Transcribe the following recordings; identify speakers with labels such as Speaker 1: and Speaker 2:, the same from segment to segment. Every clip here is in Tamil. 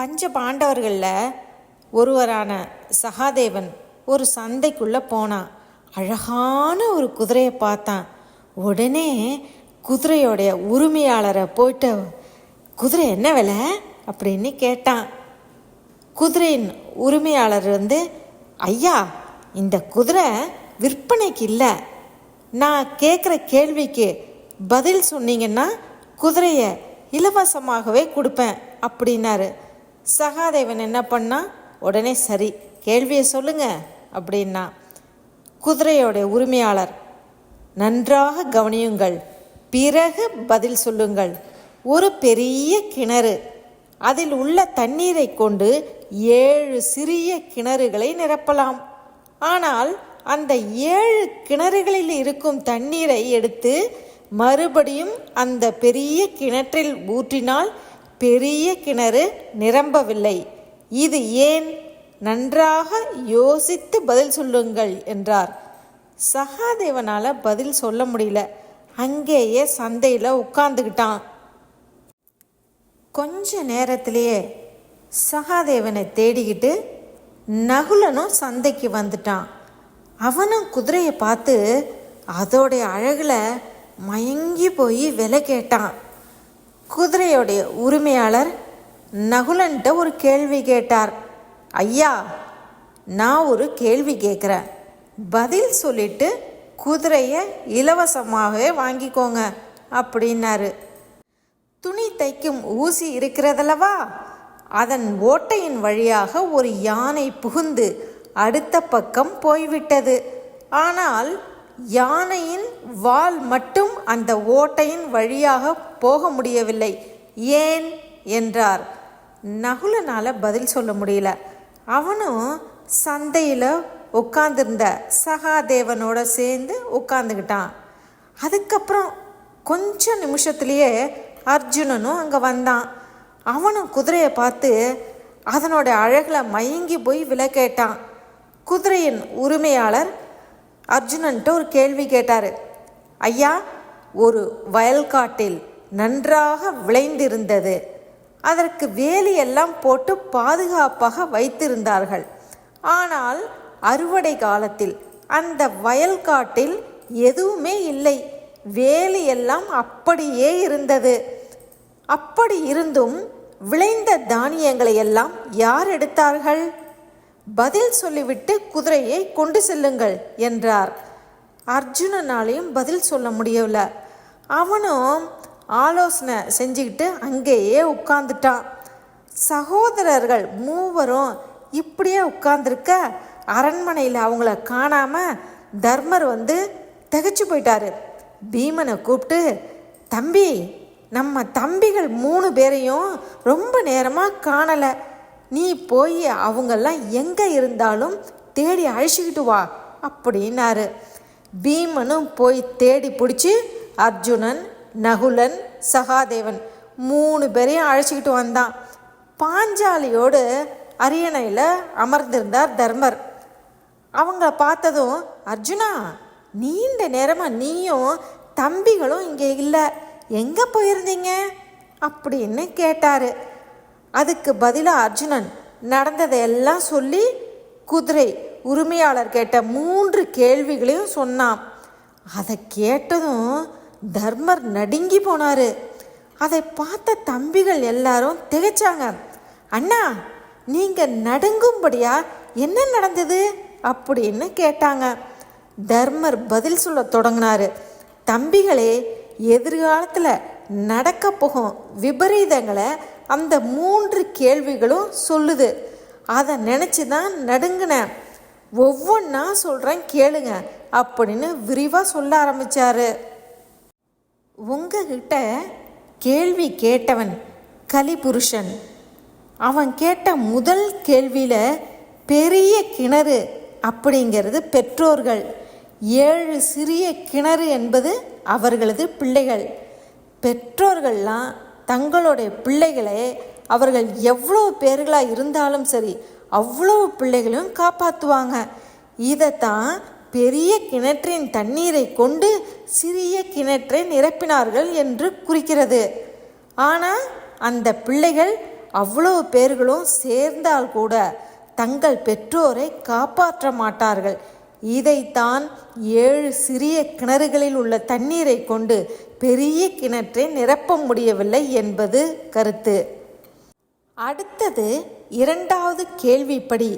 Speaker 1: பஞ்ச பாண்டவர்களில் ஒருவரான சகாதேவன் ஒரு சந்தைக்குள்ளே போனான் அழகான ஒரு குதிரையை பார்த்தான். உடனே குதிரையோடைய உரிமையாளரை போயிட்டு குதிரை என்ன விலை? அப்படின்னு கேட்டான். குதிரையின் உரிமையாளர் வந்து ஐயா இந்த குதிரை விற்பனைக்கு இல்லை. நான் கேட்குற கேள்விக்கு பதில் சொன்னீங்கன்னா குதிரையை இலவசமாகவே கொடுப்பேன் அப்படின்னாரு. சகாதேவன் என்ன பண்ணா உடனே சரி கேள்வியை சொல்லுங்க அப்படின்னா குதிரையோடைய உரிமையாளர் நன்றாக கவனியுங்கள் பிறகு பதில் சொல்லுங்கள். ஒரு பெரிய கிணறு அதில் உள்ள தண்ணீரை கொண்டு ஏழு சிறிய கிணறுகளை நிரப்பலாம். ஆனால் அந்த ஏழு கிணறுகளில் இருக்கும் தண்ணீரை எடுத்து மறுபடியும் அந்த பெரிய கிணற்றில் ஊற்றினால் பெரிய கிணறு நிரம்பவில்லை. இது ஏன்? நன்றாக யோசித்து பதில் சொல்லுங்கள் என்றார். சகாதேவனால் பதில் சொல்ல முடியல. அங்கேயே சந்தையில் உட்கார்ந்துக்கிட்டான் கொஞ்ச நேரத்திலேயே சகாதேவனை தேடிக்கிட்டு நகுலனும் சந்தைக்கு வந்துட்டான். அவனும் குதிரையை பார்த்து அதோடைய அழகில் மயங்கி போய் விலை கேட்டான். குதிரையுடைய உரிமையாளர் நகுலன்ட்ட ஒரு கேள்வி கேட்டார். ஐயா நான் ஒரு கேள்வி கேட்குறேன். பதில் சொல்லிட்டு குதிரையை இலவசமாகவே வாங்கிக்கோங்க அப்படின்னாரு. துணி தைக்கும் ஊசி இருக்கிறதல்லவா? அதன் ஓட்டையின் வழியாக ஒரு யானை புகுந்து அடுத்த பக்கம் போய்விட்டது. ஆனால் யானையின் வால் மட்டும் அந்த ஓட்டையின் வழியாக போக முடியவில்லை. ஏன்? என்றார். நகுலனால் பதில் சொல்ல முடியல. அவனும் சந்தையில் உட்காந்துருந்த சகாதேவனோட சேர்ந்து உட்காந்துக்கிட்டான் அதுக்கப்புறம் கொஞ்ச நிமிஷத்துலேயே அர்ஜுனனும் அங்கே வந்தான். அவனும் குதிரையை பார்த்து அதனோட அழகில் மயங்கி போய் விலை கேட்டான். குதிரையின் உரிமையாளர் அர்ஜுனன்ட்ட ஒரு கேள்வி கேட்டார். ஐயா ஒரு வயல்காட்டில் நன்றாக விளைந்திருந்தது. அதற்கு வேலியெல்லாம் போட்டு பாதுகாப்பாக வைத்திருந்தார்கள். ஆனால் அறுவடை காலத்தில் அந்த வயல்காட்டில் எதுவுமே இல்லை. வேலியெல்லாம் அப்படியே இருந்தது. அப்படி இருந்தும் விளைந்த தானியங்களை எல்லாம் யார் எடுத்தார்கள்? பதில் சொல்லிவிட்டு குதிரையை கொண்டு செல்லுங்கள் என்றார். அர்ஜுனனாலையும் பதில் சொல்ல முடியவில்லை. அவனும் ஆலோசனை செஞ்சுக்கிட்டு அங்கேயே உட்காந்துட்டான் சகோதரர்கள் மூவரும் இப்படியே உட்கார்ந்துருக்க அரண்மனையில் அவங்கள காணாமல் தர்மர் வந்து திகைச்சு போயிட்டாரு. பீமனை கூப்பிட்டு தம்பி நம்ம தம்பிகள் மூணு பேரையும் ரொம்ப நேரமாக காணலை. நீ போய் அவங்கெல்லாம் எங்கே இருந்தாலும் தேடி அழைச்சிக்கிட்டு வா அப்படின்னாரு. பீமனும் போய் தேடி பிடிச்சி அர்ஜுனன் நகுலன் சகாதேவன் மூணு பேரையும் அழைச்சிக்கிட்டு வந்தான். பாஞ்சாலியோடு அரியணையில் அமர்ந்திருந்தார் தர்மர். அவங்க பார்த்ததும் அர்ஜுனா நீண்ட நேரமாக நீயும் தம்பிகளும் இங்கே இல்லை. எங்கே போயிருந்தீங்க? அப்படின்னு கேட்டார். அதுக்கு பதிலாக அர்ஜுனன் நடந்ததையெல்லாம் சொல்லி குதிரை உரிமையாளர் கேட்ட மூன்று கேள்விகளையும் சொன்னான். அதை கேட்டதும் தர்மர் நடுங்கி போனார். அதை பார்த்த தம்பிகள் எல்லாரும் திகைச்சாங்க. அண்ணா நீங்கள் நடுங்கும்படியா என்ன நடந்தது? அப்படின்னு கேட்டாங்க. தர்மர் பதில் சொல்ல தொடங்கினாரு. தம்பிகளே எதிர்காலத்தில் நடக்க போகும் விபரீதங்களை அந்த மூன்று கேள்விகளும் சொல்லுது. அதை நினச்சி தான் நடுங்கினேன் ஒவ்வொன்றா சொல்கிறேன் கேளுங்க அப்படின்னு விரிவாக சொல்ல ஆரம்பித்தார் உங்ககிட்ட கேள்வி கேட்டவன் கலிபுருஷன். அவன் கேட்ட முதல் கேள்வியில் பெரிய கிணறு அப்படிங்கிறது பெற்றோர்கள். ஏழு சிறிய கிணறு என்பது அவர்களது பிள்ளைகள். பெற்றோர்கள்லாம் தங்களுடைய பிள்ளைகளை அவர்கள் எவ்வளோ பேர்களாக இருந்தாலும் சரி அவ்வளோ பிள்ளைகளையும் காப்பாற்றுவாங்க இதைத்தான் பெரிய கிணற்றின் தண்ணீரை கொண்டு சிறிய கிணற்றை நிரப்பினார்கள் என்று குறிக்கிறது. ஆனால் அந்த பிள்ளைகள் அவ்வளோ பேர்களும் சேர்ந்தால் கூட தங்கள் பெற்றோரை காப்பாற்ற மாட்டார்கள். இதைத்தான் ஏழு சிறிய கிணறுகளில் உள்ள தண்ணீரை கொண்டு பெரிய கிணற்றை நிரப்ப முடியவில்லை என்பது கருத்து. அடுத்தது இரண்டாவது கேள்விப்படி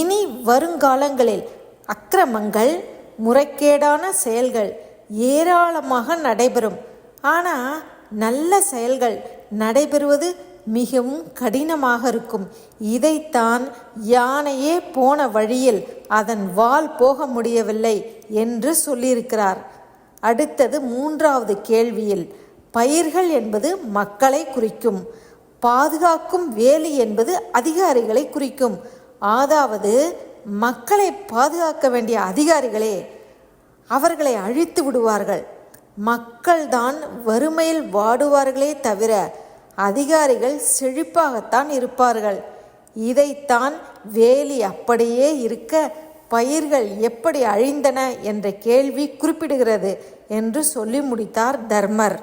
Speaker 1: இனி வருங்காலங்களில் அக்கிரமங்கள் முறைகேடான செயல்கள் ஏராளமாக நடைபெறும். ஆனால் நல்ல செயல்கள் நடைபெறுவது மிகவும் கடினமாக இருக்கும். இதைத்தான் யானையே போன வழியில் அதன் வால் போக முடியவில்லை என்று சொல்லியிருக்கிறார். அடுத்தது மூன்றாவது கேள்வியில் பயிர்கள் என்பது மக்களை குறிக்கும் பாதுகாக்கும் வேலி என்பது அதிகாரிகளை குறிக்கும். அதாவது மக்களை பாதுகாக்க வேண்டிய அதிகாரிகளே அவர்களை அழித்து விடுவார்கள். மக்கள்தான் வறுமையில் வாடுவார்களே தவிர அதிகாரிகள் செழிப்பாகத்தான் இருப்பார்கள். இதைத்தான் வேலி அப்படியே இருக்க பயிர்கள் எப்படி அழிந்தன என்ற கேள்வி குறிப்பிடுகிறது என்று சொல்லி முடித்தார் தர்மர்.